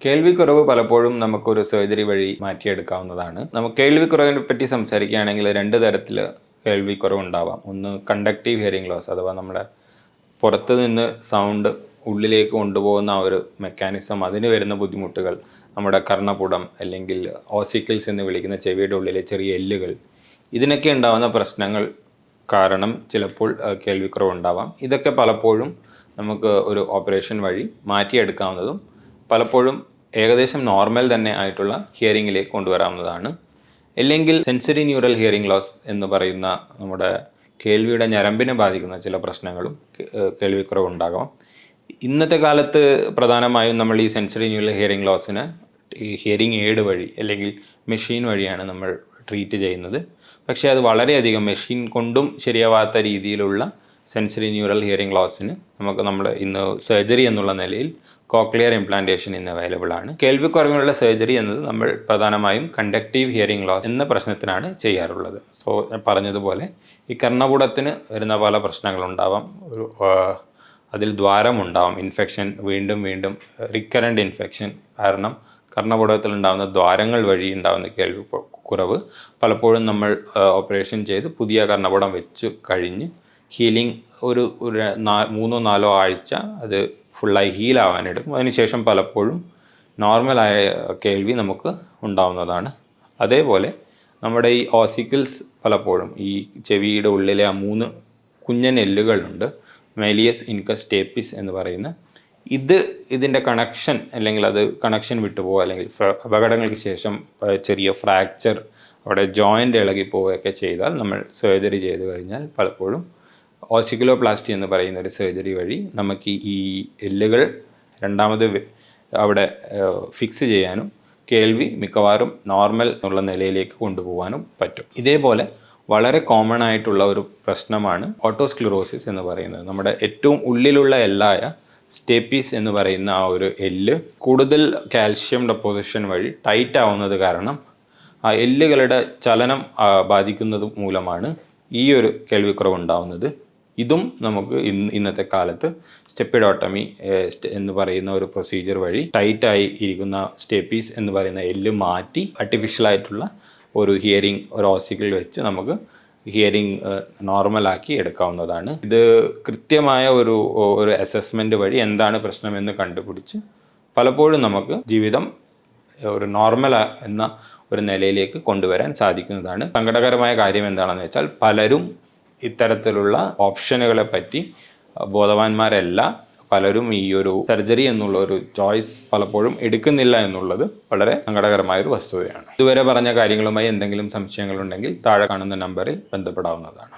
കേൾവിക്കുറവ് പലപ്പോഴും നമുക്കൊരു സർജറി വഴി മാറ്റിയെടുക്കാവുന്നതാണ്. നമുക്ക് കേൾവിക്കുറവിനെ പറ്റി സംസാരിക്കുകയാണെങ്കിൽ രണ്ട് തരത്തിൽ കേൾവിക്കുറവ് ഉണ്ടാവാം ഒന്ന് കണ്ടക്റ്റീവ് ഹിയറിംഗ് ലോസ് അഥവാ നമ്മുടെ പുറത്ത് നിന്ന് സൗണ്ട് ഉള്ളിലേക്ക് കൊണ്ടുപോകുന്ന ആ ഒരു മെക്കാനിസം അതിന് വരുന്ന ബുദ്ധിമുട്ടുകൾ നമ്മുടെ കർണപുടം അല്ലെങ്കിൽ ഓസിക്കിൾസ് എന്ന് വിളിക്കുന്ന ചെവിയുടെ ഉള്ളിലെ ചെറിയ എല്ലുകൾ ഇതിനൊക്കെ ഉണ്ടാകുന്ന പ്രശ്നങ്ങൾ കാരണം ചിലപ്പോൾ കേൾവിക്കുറവ് ഉണ്ടാവാം ഇതൊക്കെ പലപ്പോഴും നമുക്ക് ഒരു ഓപ്പറേഷൻ വഴി മാറ്റിയെടുക്കാവുന്നതും പലപ്പോഴും ഏകദേശം നോർമൽ തന്നെ ആയിട്ടുള്ള ഹിയറിങ്ങിലേക്ക് കൊണ്ടുവരാവുന്നതാണ്. അല്ലെങ്കിൽ സെൻസറി ന്യൂറൽ ഹിയറിംഗ് ലോസ് എന്ന് പറയുന്ന നമ്മുടെ കേൾവിയുടെ ഞരമ്പിനെ ബാധിക്കുന്ന ചില പ്രശ്നങ്ങളും കേൾവിക്കുറവുണ്ടാകാം. ഇന്നത്തെ കാലത്ത് പ്രധാനമായും നമ്മൾ ഈ സെൻസറി ന്യൂറൽ ഹിയറിംഗ് ലോസിന് ഈ ഹിയറിംഗ് എയ്ഡ് വഴി അല്ലെങ്കിൽ മെഷീൻ വഴിയാണ് നമ്മൾ ട്രീറ്റ് ചെയ്യുന്നത്. പക്ഷേ അത് വളരെയധികം മെഷീൻ കൊണ്ടും ശരിയാവാത്ത രീതിയിലുള്ള സെൻസറി ന്യൂറൽ ഹിയറിംഗ് ലോസിന് നമുക്ക് നമ്മൾ ഇന്ന് സർജറി എന്നുള്ള നിലയിൽ കോക്ലിയർ ഇംപ്ലാന്റേഷൻ ഇന്ന് അവൈലബിൾ ആണ്. കേൾവിക്കുറവിനുള്ള സർജറി എന്നത് നമ്മൾ പ്രധാനമായും കണ്ടക്റ്റീവ് ഹിയറിംഗ് ലോസ് എന്ന പ്രശ്നത്തിനാണ് ചെയ്യാറുള്ളത്. സോ പറഞ്ഞതുപോലെ ഈ കർണകൂടത്തിന് വരുന്ന പല പ്രശ്നങ്ങളുണ്ടാവാം. ഒരു അതിൽ ദ്വാരമുണ്ടാവും. ഇൻഫെക്ഷൻ വീണ്ടും വീണ്ടും റിക്കറന്റ് ഇൻഫെക്ഷൻ കാരണം കർണപുടത്തിൽ ഉണ്ടാകുന്ന ദ്വാരങ്ങൾ വഴി ഉണ്ടാകുന്ന കേൾവി കുറവ് പലപ്പോഴും നമ്മൾ ഓപ്പറേഷൻ ചെയ്ത് പുതിയ കർണപുടം വെച്ച് കഴിഞ്ഞ് ഹീലിംഗ് ഒരു ഒരു മൂന്നോ നാലോ ആഴ്ച അത് ഫുള്ളായി ഹീലാവാനെടുക്കും അതിനുശേഷം പലപ്പോഴും നോർമലായ കേൾവി നമുക്ക് ഉണ്ടാവുന്നതാണ്. അതേപോലെ നമ്മുടെ ഈ ഓസിക്കിൾസ് പലപ്പോഴും ഈ ചെവിയുടെ ഉള്ളിലെ ആ മൂന്ന് കുഞ്ഞൻ എല്ലുകളുണ്ട്. മെലിയസ് ഇൻകസ് സ്റ്റേപ്പിസ് എന്ന് പറയുന്ന. ഇത് ഇതിന്റെ കണക്ഷൻ അല്ലെങ്കിൽ അത് കണക്ഷൻ വിട്ടുപോകുക അല്ലെങ്കിൽ അപകടങ്ങൾക്ക് ശേഷം ചെറിയ ഫ്രാക്ചർ അവിടെ ജോയിന്റ് ഇളകിപ്പോവുകയൊക്കെ ചെയ്താൽ നമ്മൾ സർജറി ചെയ്ത് കഴിഞ്ഞാൽ പലപ്പോഴും ഓസിക്കുലോപ്ലാസ്റ്റി എന്ന് പറയുന്ന ഒരു സർജറി വഴി നമുക്ക് ഈ എല്ലുകൾ രണ്ടാമത് അവിടെ ഫിക്സ് ചെയ്യാനും കേൾവി മിക്കവാറും നോർമൽ എന്നുള്ള നിലയിലേക്ക് കൊണ്ടുപോകാനും പറ്റും. ഇതേപോലെ വളരെ കോമൺ ആയിട്ടുള്ള ഒരു പ്രശ്നമാണ് ഓട്ടോസ്ക്ലിറോസിസ് എന്ന് പറയുന്നത്. നമ്മുടെ ഏറ്റവും ഉള്ളിലുള്ള എല്ലായ സ്റ്റേപ്പീസ് എന്ന് പറയുന്ന ആ ഒരു എല്ല് കൂടുതൽ കാൽഷ്യം ഡെപ്പോസിഷൻ വഴി ടൈറ്റ് ആവുന്നത് കാരണം ആ എല്ലുകളുടെ ചലനം ബാധിക്കുന്നത് മൂലമാണ് ഈ ഒരു കേൾവിക്കുറവ് ഉണ്ടാവുന്നത് ഇതും നമുക്ക് ഇന്ന് ഇന്നത്തെ കാലത്ത് സ്റ്റെപ്പിഡോട്ടമി എന്ന് പറയുന്ന ഒരു പ്രൊസീജിയർ വഴി ടൈറ്റായി ഇരിക്കുന്ന സ്റ്റെപ്പീസ് എന്ന് പറയുന്ന എല്ല് മാറ്റി ആർട്ടിഫിഷ്യൽ ആയിട്ടുള്ള ഒരു ഹിയറിംഗ് ഒരു ഓസിക്കിൽ വെച്ച് നമുക്ക് ഹിയറിംഗ് നോർമലാക്കി എടുക്കാവുന്നതാണ്. ഇത് കൃത്യമായ ഒരു ഒരു അസസ്മെന്റ് വഴി എന്താണ് പ്രശ്നമെന്ന് കണ്ടുപിടിച്ച് പലപ്പോഴും നമുക്ക് ജീവിതം ഒരു നോർമൽ എന്ന ഒരു നിലയിലേക്ക് കൊണ്ടുവരാൻ സാധിക്കുന്നതാണ്. സങ്കടകരമായ കാര്യം എന്താണെന്ന് വെച്ചാൽ പലരും ഇത്തരത്തിലുള്ള ഓപ്ഷനുകളെ പറ്റി ബോധവാന്മാരല്ല പലരും ഈ ഒരു സർജറി എന്നുള്ള ഒരു ചോയ്സ് പലപ്പോഴും എടുക്കുന്നില്ല എന്നുള്ളത് വളരെ സങ്കടകരമായ ഒരു വസ്തുതയാണ്. ഇതുവരെ പറഞ്ഞ കാര്യങ്ങളുമായി എന്തെങ്കിലും സംശയങ്ങളുണ്ടെങ്കിൽ താഴെ കാണുന്ന നമ്പറിൽ ബന്ധപ്പെടാവുന്നതാണ്.